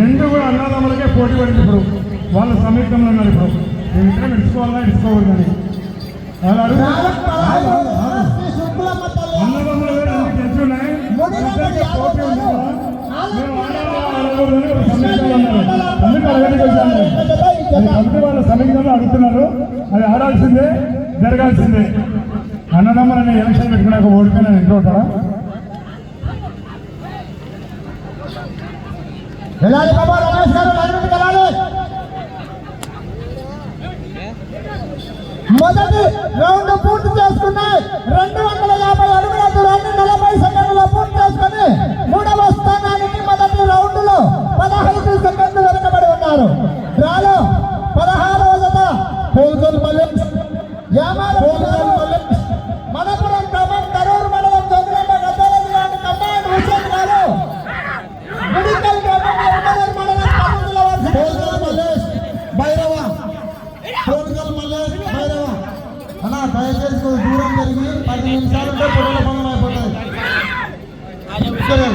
రెండు కూడా అన్నదమ్ములకే పోటీ పడింది ఇప్పుడు. వాళ్ళ సమీపంలో ఉన్నారు ఇప్పుడు. మేము ఇక్కడ ఇడుచుకోవాలా ఇడుచుకోకూడదని వాళ్ళు అన్నదమ్ములు తెలిసి ఉన్నాయి. పోటీ ఉంది అందుకే కమిటీ వాళ్ళ సమీక్షలో అడుగుతున్నారు. అది ఆడాల్సిందే జరగాల్సిందే. అన్నదమ్ములని ఎలక్షన్ పెట్టుకున్నాక ఓడిపోయిన ఇంట్లో ఉంటారా వెళ్ళాలి బాబా రమేష్ గారు లైన్ వెళ్ళాలి మొదటి రౌండ్ పూర్తి చేసుకున్నాయి రెండు వందల యాభై అడుగుల దూరాన్ని నలభై సెకండ్లో పూర్తి చేసుకుని మూడవ స్థానానికి మొదటి రౌండ్లో పదహైదు సెకండ్లు వెనుకబడి ఉన్నారు. డ్రాలో పదహారవ జత పోల్గోల్ మల్లెం ఐదు నిమిషాలు ఉంటే పొడవుల పనులు అయిపోతాయి సరే.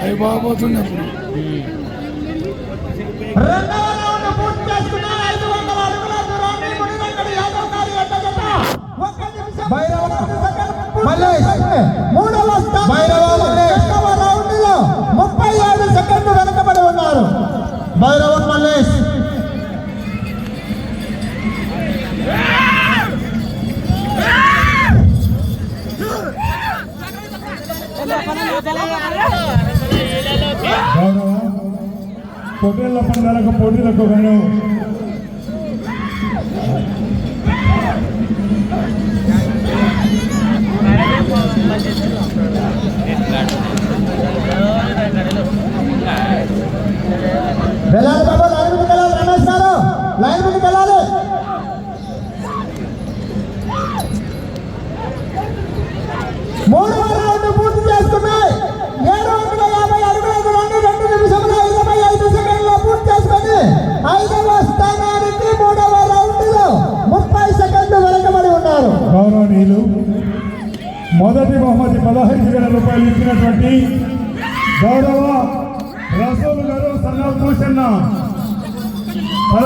అవి బాగోతున్నప్పుడు రెండవ రౌండ్ పూర్తి చేసుకున్నాం నిమిషం మల్లేష్. మూడవ స్థానం రెండవ రౌండ్లో ముప్పై ఏడు సెకండ్లు వెనుకబడి ఉన్నారు. భైరవ మల్లేష్. పొట్టేళ్ళ పోటీలకు గాను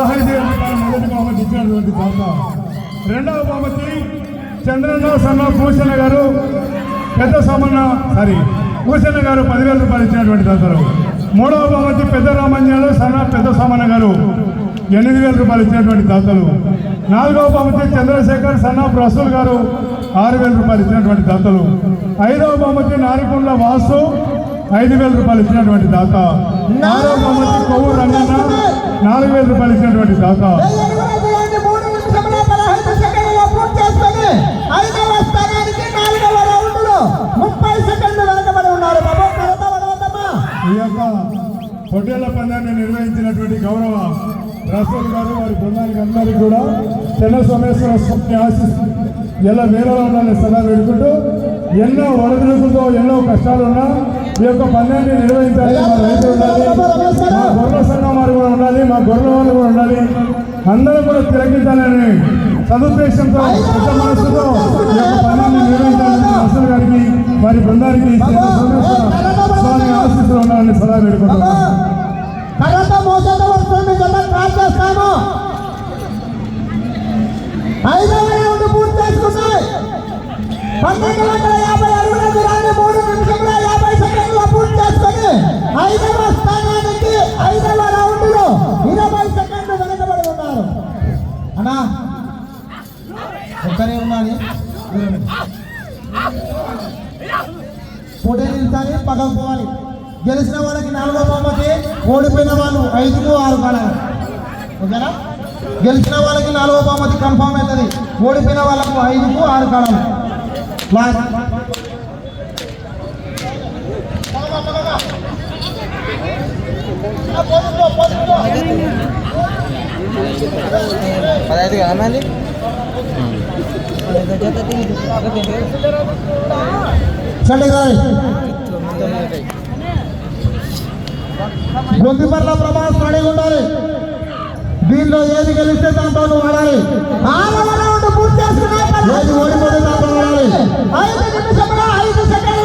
పదహైదు మొదటి బహుమతి ఇచ్చినటువంటి దాత రెండవ బహుమతి చంద్రన్న సన్నా భూషణ గారు పెద్ద సమన్న సారీ భూషణ గారు పదివేల రూపాయలు ఇచ్చినటువంటి దాతలు మూడవ బహుమతి పెద్ద రామంజాలు సన్న పెద్ద సామన్న గారు ఎనిమిది వేల రూపాయలు ఇచ్చినటువంటి దాతలు నాలుగవ బహుమతి చంద్రశేఖర్ సన్న రసూల్ గారు ఆరు వేల రూపాయలు ఇచ్చినటువంటి దాతలు ఐదవ బహుమతి నారికొండ వాసు ఐదు వేల రూపాయలు ఇచ్చినటువంటి దాత ఆరవ బహుమతి కొవ్వు రంగన్న నాలుగు వేల రూపాయలు ఇచ్చినటువంటి దాత. ఈ యొక్క పొట్టేళ్ళ పందాన్ని నిర్వహించినటువంటి గౌరవ రసూల్ గారు వారి బృందానికి అందరికీ కూడా తెల్ల సోమేశ్వర స్వామి ఆశీస్ ఎలా వేరేలో ఉండాలని సలహా పెడుకుంటూ ఎన్నో ఒడిదుడుకులతో ఎన్నో కష్టాలు ఉన్నా ఈ యొక్క పందాన్ని నిర్వహించాలి మా రైతులు ఉండాలి. అందరూ కూడా తిరగించాలని సదుద్దేశంతో పెద్ద మనసుతో ఈ యొక్క పందాన్ని నిర్వహించాలని అసలు గారికి వారి బృందానికి స్వామి ఆశీస్సులు ఉండాలని సలహా పెడుకుంటున్నాను కడత పూర్తి చేసుకున్నాయి పంతొమ్మిది వందల యాభై అడుగుల దూరాన్ని మూడు గెలిచిన వాళ్ళకి నాలుగో బహుమతి ఓడిపోయిన వాళ్ళు ఐదుకు ఆరు కాలాలు ఓకేనా? గెలిచిన వాళ్ళకి నాలుగో బహుమతి కన్ఫామ్ అవుతుంది. ఓడిపోయిన వాళ్ళకు ఐదుకు ఆరు కాలాలు లాస్ట్ పదహైదు కదా మళ్ళీ చండి తొమ్మిది గొంతుపర్ల ప్రభాస్ రెడీగా ఉండాలి. దీనిలో ఏది గెలిస్తే పూర్తి చేసుకున్నాయి ఏది ఓడిపోతే దాంట్లో ఆడాలి. ఐదు నిమిషంలో ఐదు సెకండ్లో.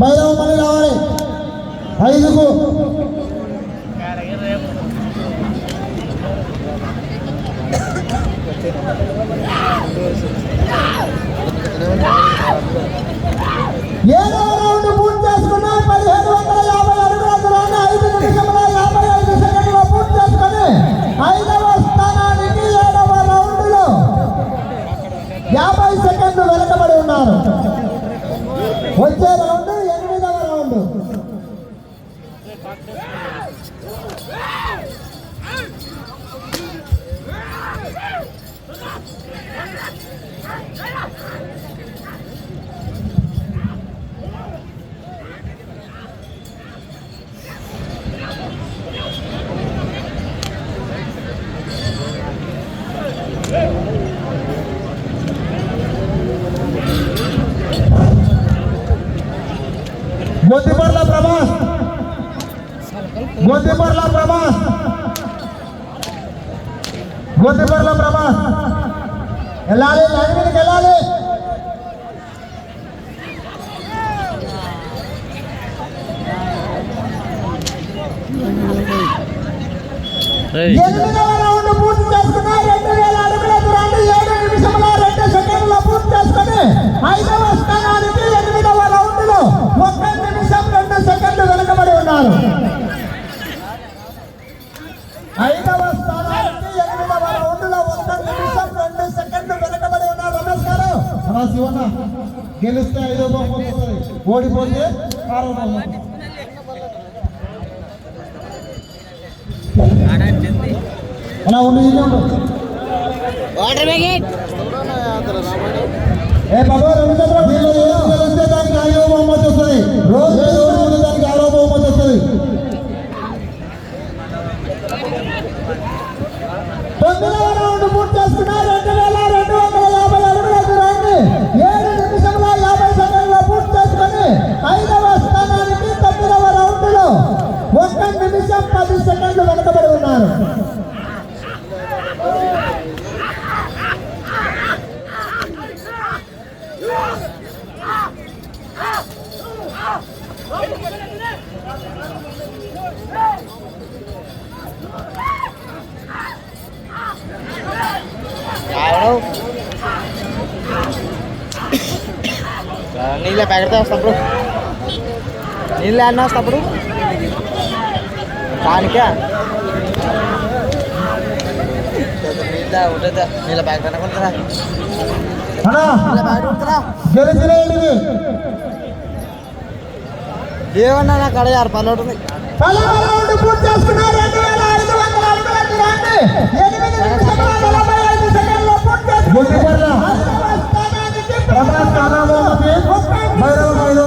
భైరవ మళ్ళీ రావాలి. ఐదుకు. రౌండ్ పూర్తి చేసుకున్నాయి పదిహేను వందల యాభై అడుగుల దూరాన్ని ఐదు నిమిషముల యాభై ఐదు సెకండ్లో పూర్తి చేసుకొని ఐదవ స్థానానికి ఏడవ రౌండ్లో యాభై సెకండ్లు వెనకబడి ఉన్నారు. मोदी मोतीपरला प्रवास मोदी मोतीपरला प्रवास मोदी मोतीपरला प्रवास लाले लाइन में निकला लाले। ये వాటర్ ప్యాకెట్ ఏ బాబా రవిచంద్ర వీళ్ళు ఏం దానికి ఐదో బహుమతి వస్తుంది రోజు ఏదో దానికి ఆరో బహుమతి వస్తుంది తొమ్మిదవ రౌండ్ పూర్తి రెండు వేల రెండు వందల యాభై అడుగుల దూరాన్ని ఏడు నిమిషముల యాభై పూర్తి చేసుకొని ఐదవ స్థానానికి తొమ్మిదవ నిమిషం పది సెకండ్లు వెనకబడి ఉన్నారు. వస్తాప్పుడు నీళ్ళు అన్న వస్తాప్పుడు దానికా నీళ్ళ గెలిచిన ఎనిమిది ఏమన్నా నాకు అడ ఆరు పనులు ఉంటుంది రౌండ్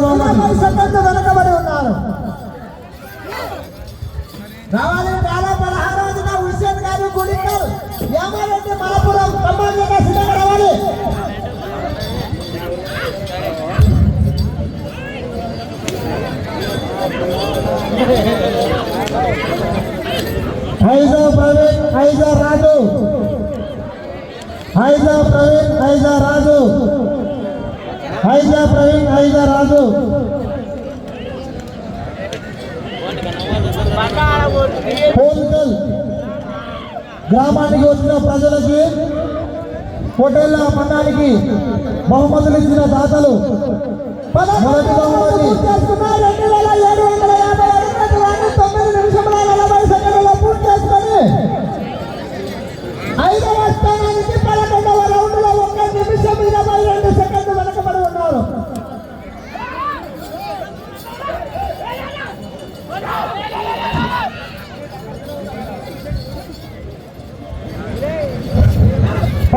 పూర్తి వెనకబడి ఉన్నారు. రావాలి చాలా పదహారు రోజున హుస్సేన్ గారు గుడికల్ యామారెడ్డి మలపురం ఖమ్మం జిల్లా సిద్ధంగా రావాలి ప్రవీణ్ ఐజా రాజు. ఐజా ప్రవీణ్ ఐజా రాజు. ఐదో ప్రవీణ్ ఐదో రాజు పోలికల్ గ్రామానికి వచ్చిన ప్రజలకి హోటళ్ళ పండానికి బహుమతులు ఇచ్చిన దాతలు. మొదటి బహుమతి.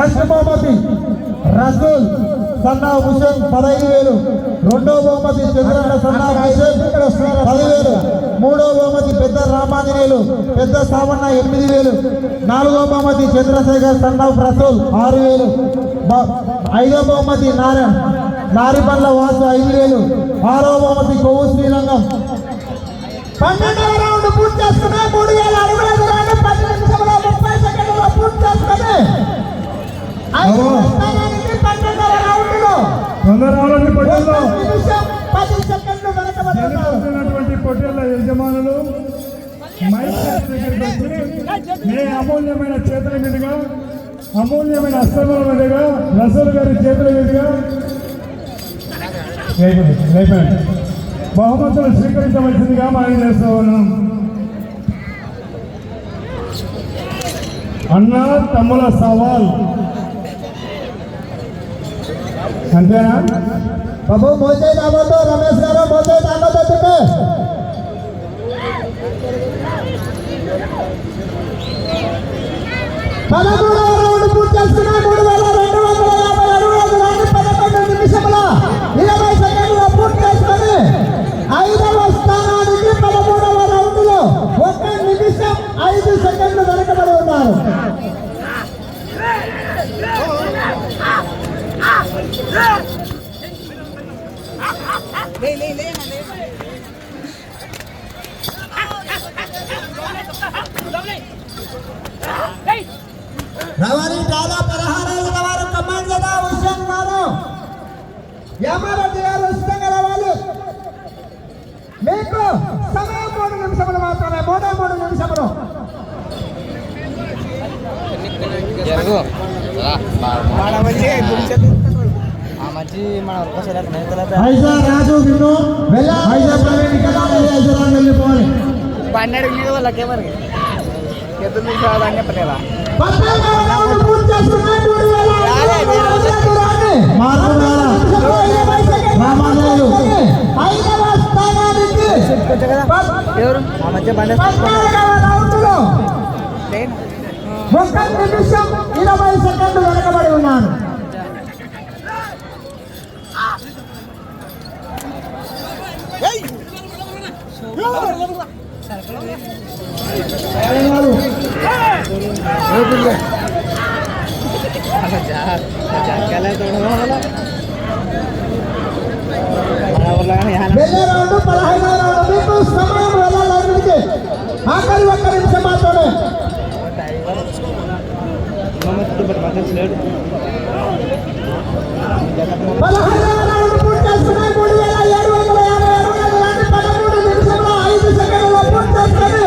ఫస్ట్ బహుమతి రసూల్ సన్నా హుసేన్ పదహైదు వేలు రెండో బహుమతి చంద్రన్న సన్నా హుసేన్ పదివేలు మూడో బహుమతి పెద్ద రామాంజనేయులు పెద్ద సావన్న ఎనిమిది వేలు నాలుగో బహుమతి చంద్రశేఖర్ సన్నా రసూల్ ఆరు వేలు ఐదో బహుమతి నారాయణ నారిపల్ల వాసు ఐదు వేలు ఆరో బహుమతి కొవ్వు శ్రీరంగం పన్నెండవ రౌండ్ పూర్తి చేసుకుని మూడు వేల అడుగుల దూరాన్ని పది నిమిషంలో ముప్పై సెకండ్లలో పూర్తి చేసుకుని పొట్టేళ్ళ యజమానులు మీ అమూల్యమైన చేతుల మీదుగా అమూల్యమైన అస్తముల మీదుగా రసూల్ గారి చేతుల మీదుగా. బహుమతులు స్వీకరించవలసిందిగా మనం చేస్తూ ఉన్నాం? అన్న తమ్ముల సవాల్. అంతేనా బాబు మోసే దామతో రమేష్ గారు మోసే దామతో చెప్పే పదమూడవ యామారెడ్డి గారు ఉచితంగా రావాలి. మీకు సమయం మూడు నిమిషములు మాత్రమే. మూడే మూడు నిమిషములు. జరుగు. ఆ మంచి మన ఒక్కసారి నేతలతో ఆఖరి ఒక్క నిమిషం మాత్రమే పదహారవ రౌండ్ పూర్తి చేసుకుని మూడు వేల ఏడు వందల యాభై అడుగుల దూరాన్ని పదమూడు నిమిషంలో ఐదు సెకండ్లలో పూర్తి చేసుకుని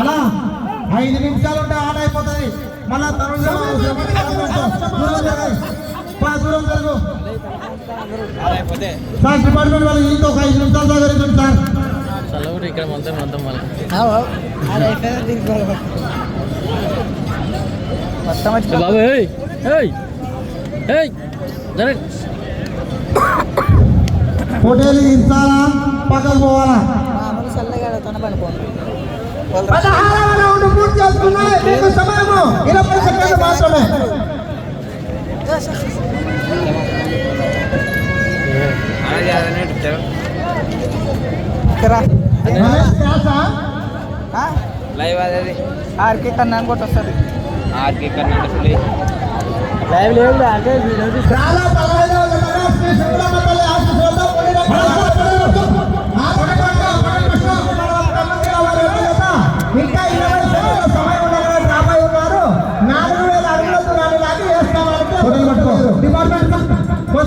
అలా ఐదు నిమిషాలు ఉంటే ఆట అయిపోతుంది మళ్ళా తరుణ్ దూరం జరగాలి పా, దూరం జరుగు సార్ డిపార్ట్మెంట్ వాళ్ళు ఇంకొక ఐదు నిమిషాలు దగ్గర సార్ చల్లగుడు ఇక్కడ మొత్తం మొత్తం మళ్ళీ అది అయిపోయింది దీనికి మొత్తం వచ్చి హోటల్ ఇస్తారా పక్కకు పోవాలా? మామూలు చల్లగా తన పనుకోండి పదహారవ రౌండ్ పూర్తి చేసుకున్నాయి. మీకు సమయము ఇరవై సెకండ్లు మాత్రమే. రమేష్ క్రాసా? లైవ్ అదేది? ఆర్కే కన్నా కూడా వస్తుంది. ఆర్కే కర్ణాటక లైవ్ లేదు అంటే చాలా